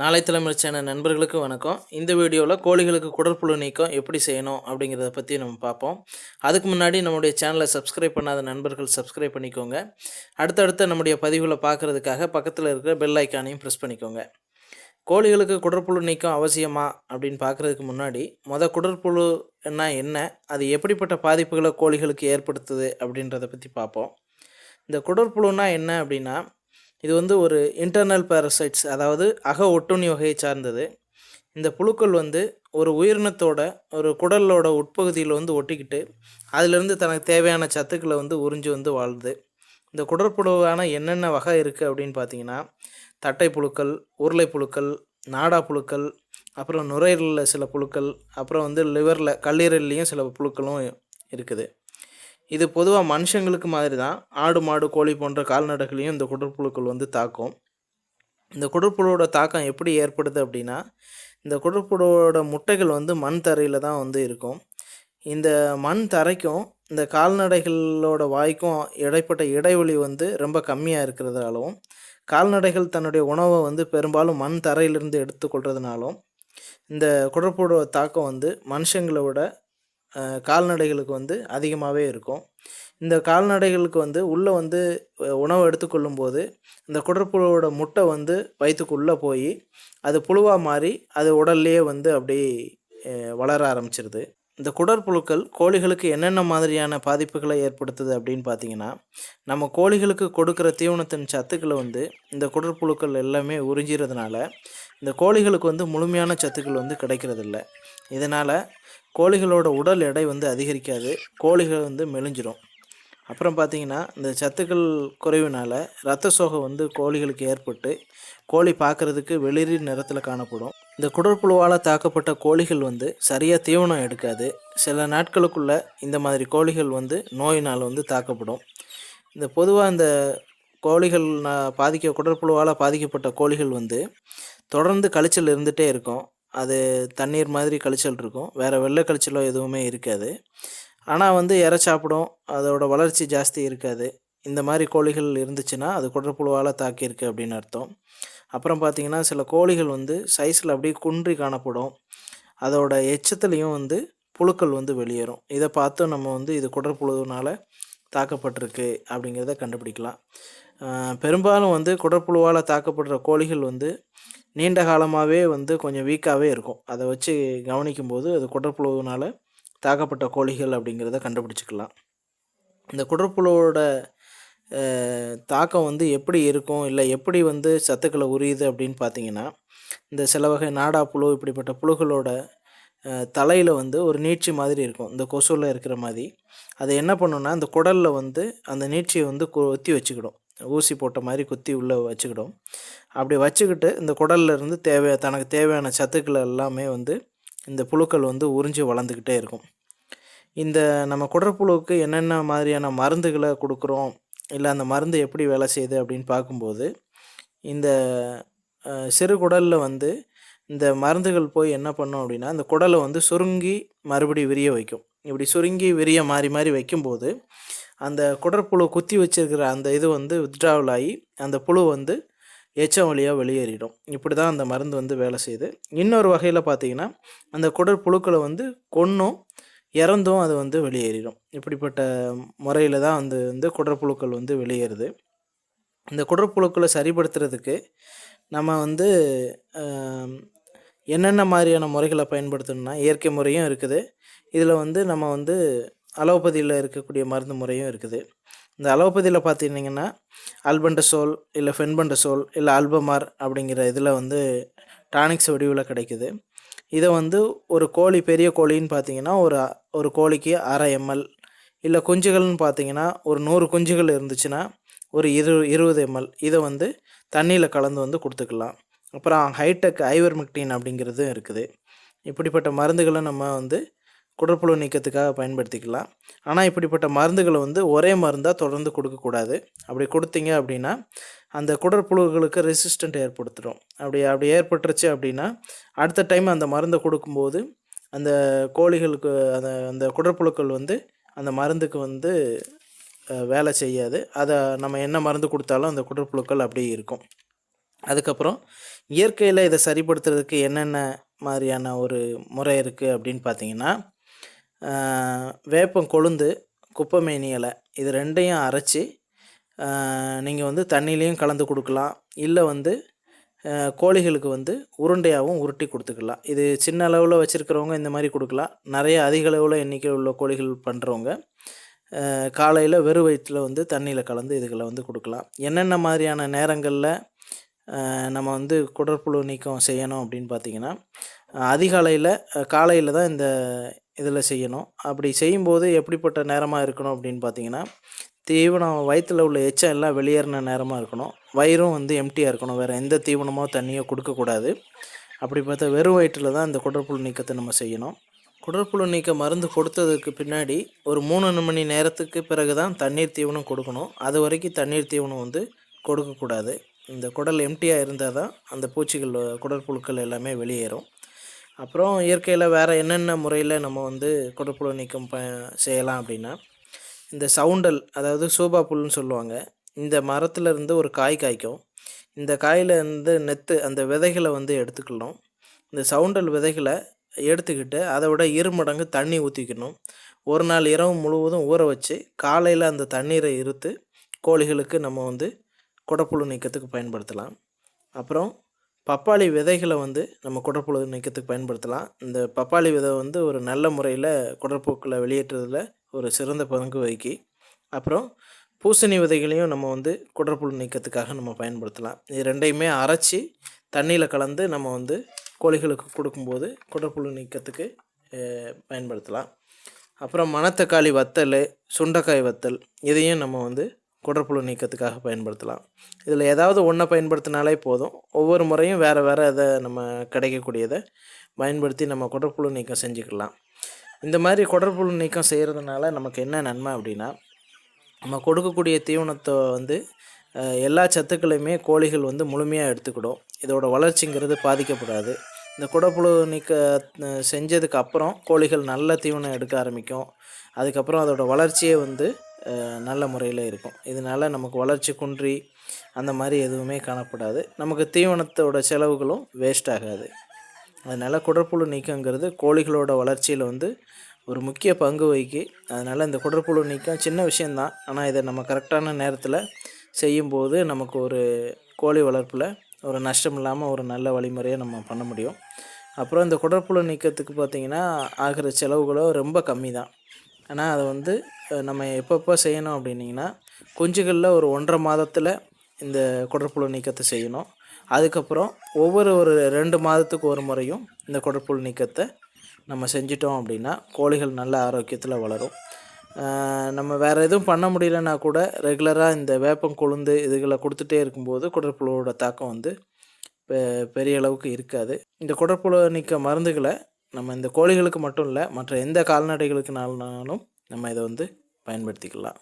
நாளை தலைமுறை சேனல் நண்பர்களுக்கு வணக்கம். இந்த வீடியோவில் கோழிகளுக்கு குடற்புழு நீக்கம் எப்படி செய்யணும் அப்படிங்கிறத பற்றி நம்ம பார்ப்போம். அதுக்கு முன்னாடி நம்முடைய சேனலை சப்ஸ்கிரைப் பண்ணாத நண்பர்கள் சப்ஸ்கிரைப் பண்ணிக்கோங்க. அடுத்தடுத்த நம்முடைய பதிவுகளை பார்க்குறதுக்காக பக்கத்தில் இருக்கிற பெல் ஐக்கானையும் ப்ரெஸ் பண்ணிக்கோங்க. கோழிகளுக்கு குடற்புழு நீக்கம் அவசியமா அப்படின்னு பார்க்குறதுக்கு முன்னாடி மொத குடற்புழுன்னா என்ன அது எப்படிப்பட்ட பாதிப்புகளை கோழிகளுக்கு ஏற்படுத்துது அப்படின்றத பற்றி பார்ப்போம். இந்த குடற்புழுனா என்ன அப்படின்னா இது வந்து ஒரு இன்டர்னல் பேரசைட்ஸ் அதாவது அக ஒட்டுண்ணி வகையை சார்ந்தது. இந்த புழுக்கள் வந்து ஒரு உயிரினத்தோட ஒரு குடலோட உட்பகுதியில் வந்து ஒட்டிக்கிட்டு அதிலிருந்து தனக்கு தேவையான சத்துக்களை வந்து உறிஞ்சி வந்து வாழுது இந்த குடற்புழுவான என்னென்ன வகை இருக்குது அப்படின்னு பார்த்தீங்கன்னா தட்டை புழுக்கள் உருளை புழுக்கள் நாடா புழுக்கள் அப்புறம் நுரையீரலில் சில புழுக்கள் அப்புறம் வந்து லிவரில் கல்லீரல்லையும் சில புழுக்களும் இருக்குது. இது பொதுவாக மனுஷங்களுக்கு மாதிரி தான் ஆடு மாடு கோழி போன்ற கால்நடைகளையும் இந்த குடற்புழுக்கள் வந்து தாக்கும். இந்த குடற்புழுவோட தாக்கம் எப்படி ஏற்படுது அப்படின்னா இந்த குடற்புழுவோட முட்டைகள் வந்து மண் தரையில் தான் வந்து இருக்கும். இந்த மண் தரைக்கும் இந்த கால்நடைகளோட வாய்க்கும் இடைப்பட்ட இடைவெளி வந்து ரொம்ப கம்மியாக இருக்கிறதாலும் கால்நடைகள் தன்னுடைய உணவை வந்து பெரும்பாலும் மண் தரையிலிருந்து எடுத்துக்கொள்றதுனாலும் இந்த குடற்புழுவோட தாக்கம் வந்து மனுஷங்களை விட கால்நடைகளுக்கு வந்து அதிகமாகவே இருக்கும். இந்த கால்நடைகளுக்கு வந்து உள்ளே வந்து உணவு எடுத்துக்கொள்ளும் போது இந்த குடற்புழுவோட முட்டை வந்து வயிற்றுக்குள்ளே போய் அது புழுவாக மாறி அது உடல்லையே வந்து அப்படியே வளர ஆரம்பிச்சிருது. இந்த குடற்புழுக்கள் கோழிகளுக்கு என்னென்ன மாதிரியான பாதிப்புகளை ஏற்படுத்துது அப்படின்னு பார்த்தீங்கன்னா நம்ம கோழிகளுக்கு கொடுக்குற தீவனத்தின் சத்துக்களை வந்து இந்த குடற்புழுக்கள் எல்லாமே உறிஞ்சிறதுனால இந்த கோழிகளுக்கு வந்து முழுமையான சத்துக்கள் வந்து கிடைக்கிறதில்ல. இதனால் கோழிகளோட உடல் எடை வந்து அதிகரிக்காது கோழிகள் வந்து மெலிஞ்சிடும் அப்புறம் பார்த்திங்கன்னா இந்த சத்துக்கள் குறைவினால் இரத்த சோகை வந்து கோழிகளுக்கு ஏற்பட்டு கோழி பார்க்குறதுக்கு வெளிரி நிறத்தில் காணப்படும். இந்த குடற்புழுவால் தாக்கப்பட்ட கோழிகள் வந்து சரியாக தீவனம் எடுக்காது. சில நாட்களுக்குள்ளே இந்த மாதிரி கோழிகள் வந்து நோயினால் வந்து தாக்கப்படும். இந்த பொதுவாக இந்த கோழிகள் பாதிக்க குடற்புழுவால் பாதிக்கப்பட்ட கோழிகள் வந்து தொடர்ந்து கழிச்சல் இருந்துகிட்டே இருக்கும். அது தண்ணீர் மாதிரி கழிச்சல் இருக்கும். வேறு வெள்ளை கழிச்சலோ எதுவுமே இருக்காது. ஆனால் வந்து இறை சாப்பிடும். அதோட வளர்ச்சி ஜாஸ்தி இருக்காது. இந்த மாதிரி கோழிகள் இருந்துச்சுன்னா அது குடற்புழுவால் தாக்கியிருக்கு அப்படின்னு அர்த்தம். அப்புறம் பார்த்தீங்கன்னா சில கோழிகள் வந்து சைஸில் அப்படியே குன்றி காணப்படும். அதோட எச்சத்துலேயும் வந்து புழுக்கள் வந்து வெளியேறும். இதை பார்த்து நம்ம வந்து இது குடற்புழுவினால் தாக்கப்பட்டிருக்கு அப்படிங்கிறத கண்டுபிடிக்கலாம். பெரும்பாலும் வந்து குடற்புழுவால் தாக்கப்படுற கோழிகள் வந்து நீண்ட காலமாகவே வந்து கொஞ்சம் வீக்காகவே இருக்கும். அதை வச்சு கவனிக்கும்போது அது குடற்புழுவினால் தாக்கப்பட்ட கோழிகள் அப்படிங்கிறத கண்டுபிடிச்சிக்கலாம். இந்த குடற்புழுவோட தாக்கம் வந்து எப்படி இருக்கும்? இல்லை எப்படி வந்து சத்துக்களை உரியுது அப்படின்னு பார்த்தீங்கன்னா இந்த சில வகை நாடா புழு இப்படிப்பட்ட புழுகளோட தலையில் வந்து ஒரு நீட்சி மாதிரி இருக்கும். இந்த கொசுவில் இருக்கிற மாதிரி. அதை என்ன பண்ணுன்னா அந்த குடலில் வந்து அந்த நீட்சியை வந்து கொத்தி வச்சுக்கிடும். ஊசி போட்ட மாதிரி குத்தி உள்ளே வச்சுக்கிடும். அப்படி வச்சுக்கிட்டு இந்த குடல்லேருந்து தேவை தனக்கு தேவையான சத்துக்கள் எல்லாமே வந்து இந்த புழுக்கள் வந்து உறிஞ்சி வளர்ந்துக்கிட்டே இருக்கும். இந்த நம்ம குடற்புழுவுக்கு என்னென்ன மாதிரியான மருந்துகளை கொடுக்குறோம்? இல்லை அந்த மருந்து எப்படி வேலை செய்யுது அப்படின்னு பார்க்கும்போது இந்த சிறு குடலில் வந்து இந்த மருந்துகள் போய் என்ன பண்ணும் அப்படின்னா இந்த குடலை வந்து சுருங்கி மறுபடி விரிய வைக்கும். இப்படி சுருங்கி விரிய மாறி மாறி வைக்கும்போது அந்த குடற்புழு குத்தி வச்சிருக்கிற அந்த இது வந்து வித்ட்ராவல் ஆகி அந்த புழு வந்து எச்சம் வழியாக வெளியேறிடும். இப்படி தான் அந்த மருந்து வந்து வேலை செய்யுது. இன்னொரு வகையில் பார்த்தீங்கன்னா அந்த குடற்புழுக்களை வந்து கொன்னும் இறந்தும் அது வந்து வெளியேறிடும். இப்படிப்பட்ட முறையில் தான் வந்து வந்து குடற்புழுக்கள் வந்து வெளியேறுது. இந்த குடற்புழுக்களை சரிப்படுத்துறதுக்கு நம்ம வந்து என்னென்ன மாதிரியான முறைகளை பயன்படுத்தணும்னா இயற்கை முறையும் இருக்குது. இதில் வந்து நம்ம வந்து அலோபதியில் இருக்கக்கூடிய மருந்து முறையும் இருக்குது. இந்த அலோபதியில் பார்த்தீங்கன்னா அல்பண்டசோல் இல்லை ஃபென்பண்டசோல் இல்லை அல்பமார் அப்படிங்கிற இதில் வந்து டானிக்ஸ் வடிவில் கிடைக்குது. இதை வந்து ஒரு கோழி பெரிய கோழின்னு பார்த்தீங்கன்னா ஒரு ஒரு கோழிக்கு அரை எம்எல் இல்லை குஞ்சுகள்னு பார்த்தீங்கன்னா ஒரு நூறு குஞ்சுகள் இருந்துச்சுன்னா ஒரு இரு இருபது எம்எல் இதை வந்து தண்ணியில் கலந்து வந்து கொடுத்துக்கலாம். அப்புறம் ஹைடெக் ஐவர்மெக்டின் அப்படிங்கிறதும் இருக்குது. இப்படிப்பட்ட மருந்துகளை நம்ம வந்து குடற்புழு நீக்கத்துக்காக பயன்படுத்திக்கலாம். ஆனால் இப்படிப்பட்ட மருந்துகளை வந்து ஒரே மருந்தாக தொடர்ந்து கொடுக்கக்கூடாது. அப்படி கொடுத்தீங்க அப்படின்னா அந்த குடற்புழுகளுக்கு ரெசிஸ்டண்ட் ஏற்படுத்திடும் அப்படி அப்படி ஏற்பட்டுருச்சு அப்படின்னா அடுத்த டைம் அந்த மருந்தை கொடுக்கும்போது அந்த கோழிகளுக்கு அந்த அந்த குடற்புழுக்கள் வந்து அந்த மருந்துக்கு வந்து வேலை செய்யாது. அதை நம்ம என்ன மருந்து கொடுத்தாலும் அந்த குடற்புழுக்கள் அப்படியே இருக்கும். அதுக்கப்புறம் இயற்கையில் இதை சரிப்படுத்துறதுக்கு என்னென்ன மாதிரியான ஒரு முறை இருக்குது அப்படின்னு பார்த்தீங்கன்னா வேப்பம் கொழுந்து குப்பைமேனி இலை இது ரெண்டையும் அரைச்சி நீங்கள் வந்து தண்ணியிலையும் கலந்து கொடுக்கலாம். இல்லை வந்து கோழிகளுக்கு வந்து உருண்டையாகவும் உருட்டி கொடுத்துக்கலாம். இது சின்ன அளவில் வச்சுருக்கிறவங்க இந்த மாதிரி கொடுக்கலாம். நிறைய அதிக அளவில் எண்ணிக்கை உள்ள கோழிகள் பண்ணுறவங்க காலையில் வெறும் வயிற்றில் வந்து தண்ணியில் கலந்து இதுகளை வந்து கொடுக்கலாம். என்னென்ன மாதிரியான நேரங்களில் நம்ம வந்து குடற்புழு நீக்கம் செய்யணும் அப்படின்னு பார்த்தீங்கன்னா அதிகாலையில் காலையில் தான் இந்த இதில் செய்யணும். அப்படி செய்யும்போது எப்படிப்பட்ட நேரமாக இருக்கணும் அப்படின்னு பார்த்தீங்கன்னா தீவனம் வயிற்றில் உள்ள எச்சம் எல்லாம் வெளியேறின நேரமாக இருக்கணும். வயிறும் வந்து எம்டியாக இருக்கணும். வேறு எந்த தீவனமோ தண்ணியோ கொடுக்கக்கூடாது. அப்படி பார்த்தா வெறும் வயிற்றில் தான் இந்த குடற்புழு நீக்கத்தை நம்ம செய்யணும். குடற்புழு நீக்க மருந்து கொடுத்ததுக்கு பின்னாடி ஒரு மூணு மணி நேரத்துக்கு பிறகு தான் தண்ணீர் தீவனம் கொடுக்கணும். அது வரைக்கும் தண்ணீர் தீவனம் வந்து கொடுக்கக்கூடாது. இந்த குடல் எம்டியாக இருந்தால் தான் அந்த பூச்சிகள் குடற்புழுக்கள் எல்லாமே வெளியேறும். அப்புறம் இயற்கையில் வேறு என்னென்ன முறையில் நம்ம வந்து குடற்புழு நீக்கம் ப செய்யலாம் அப்படின்னா இந்த சவுண்டல் அதாவது சூபா புல்லுன்னு சொல்லுவாங்க இந்த மரத்துல இருந்து ஒரு காய் காய்க்கும். இந்த காயில் இருந்து நெத்து அந்த விதைகளை வந்து எடுத்துக்கணும். இந்த சவுண்டல் விதைகளை எடுத்துக்கிட்டு அதை விட இரு மடங்கு தண்ணி ஊற்றிக்கணும் ஒரு நாள் இரவு முழுவதும் ஊற வச்சு காலையில் அந்த தண்ணீரை இருத்து கோழிகளுக்கு நம்ம வந்து குடப்புழு நீக்கத்துக்கு பயன்படுத்தலாம். அப்புறம் பப்பாளி விதைகளை வந்து நம்ம குடற்புழு நீக்கத்துக்கு பயன்படுத்தலாம். இந்த பப்பாளி விதை வந்து ஒரு நல்ல முறையில் குடற்புக்களை வெளியேற்றுறதுல ஒரு சிறந்த பங்கு வகிக்கி. அப்புறம் பூசணி விதைகளையும் நம்ம வந்து குடற்புழு நீக்கத்துக்காக நம்ம பயன்படுத்தலாம். இது ரெண்டையுமே அரைச்சி தண்ணியில் கலந்து நம்ம வந்து கோழிகளுக்கு கொடுக்கும்போது குடற்புழு நீக்கத்துக்கு பயன்படுத்தலாம். அப்புறம் மணத்தக்காளி வத்தல் சுண்டைக்காய் வத்தல் இதையும் நம்ம வந்து குடற்புழு நீக்கத்துக்காக பயன்படுத்தலாம். இதில் ஏதாவது ஒன்றை பயன்படுத்தினாலே போதும். ஒவ்வொரு முறையும் வேறு வேறு அதை நம்ம கிடைக்கக்கூடியதை பயன்படுத்தி நம்ம குடற்புழு நீக்கம் செஞ்சுக்கலாம். இந்த மாதிரி குடற்புழு நீக்கம் செய்கிறதுனால நமக்கு என்ன நன்மை அப்படின்னா நம்ம கொடுக்கக்கூடிய தீவனத்தை வந்து எல்லா சத்துக்களையுமே கோழிகள் வந்து முழுமையாக எடுத்துக்கிடும். இதோட வளர்ச்சிங்கிறது பாதிக்கப்படாது. இந்த குடப்புழு நீக்க செஞ்சதுக்கு அப்புறம் கோழிகள் நல்ல தீவனம் எடுக்க ஆரம்பிக்கும். அதுக்கப்புறம் அதோடய வளர்ச்சியே வந்து நல்ல முறையில் இருக்கும். இதனால் நமக்கு வளர்ச்சி குன்றி அந்த மாதிரி எதுவுமே காணப்படாது. நமக்கு தீவனத்தோட செலவுகளும் வேஸ்ட் ஆகாது. அதனால் குடற்புழு நீக்கங்கிறது கோழிகளோட வளர்ச்சியில் வந்து ஒரு முக்கிய பங்கு வகிக்கு. அதனால் இந்த குடற்புழு நீக்கம் சின்ன விஷயந்தான் ஆனால் இதை நம்ம கரெக்டான நேரத்தில் செய்யும்போது நமக்கு ஒரு கோழி வளர்ப்பில் ஒரு நஷ்டம் இல்லாமல் ஒரு நல்ல வழிமுறையை நம்ம பண்ண முடியும். அப்புறம் இந்த குடற்புழு நீக்கத்துக்கு பார்த்திங்கன்னா ஆகிற செலவுகளும் ரொம்ப கம்மி தான் ஆனால் அதை வந்து நம்ம எப்பப்போ செய்யணும் அப்படின்னிங்கன்னா குஞ்சுகளில் ஒரு ஒன்றரை மாதத்தில் இந்த குடற்புழு நீக்கத்தை செய்யணும். அதுக்கப்புறம் ஒவ்வொரு ஒரு ரெண்டு மாதத்துக்கு ஒரு முறையும் இந்த குடற்புழு நீக்கத்தை நம்ம செஞ்சிட்டோம் அப்படின்னா கோழிகள் நல்ல ஆரோக்கியத்தில் வளரும். நம்ம வேறு எதுவும் பண்ண முடியலன்னா கூட ரெகுலராக இந்த வேப்பம் கொழுந்து இதுகளை கொடுத்துட்டே இருக்கும்போது குடற்புழுவோட தாக்கம் வந்து பெ- பெரிய அளவுக்கு இருக்காது. இந்த குடற்புழு நீக்க மருந்துகளை நம்ம இந்த கோழிகளுக்கு மட்டும் இல்லை மற்ற எந்த கால்நடைகளுக்குனாலும் நம்ம இதை வந்து பயன்படுத்திக்கலாம்.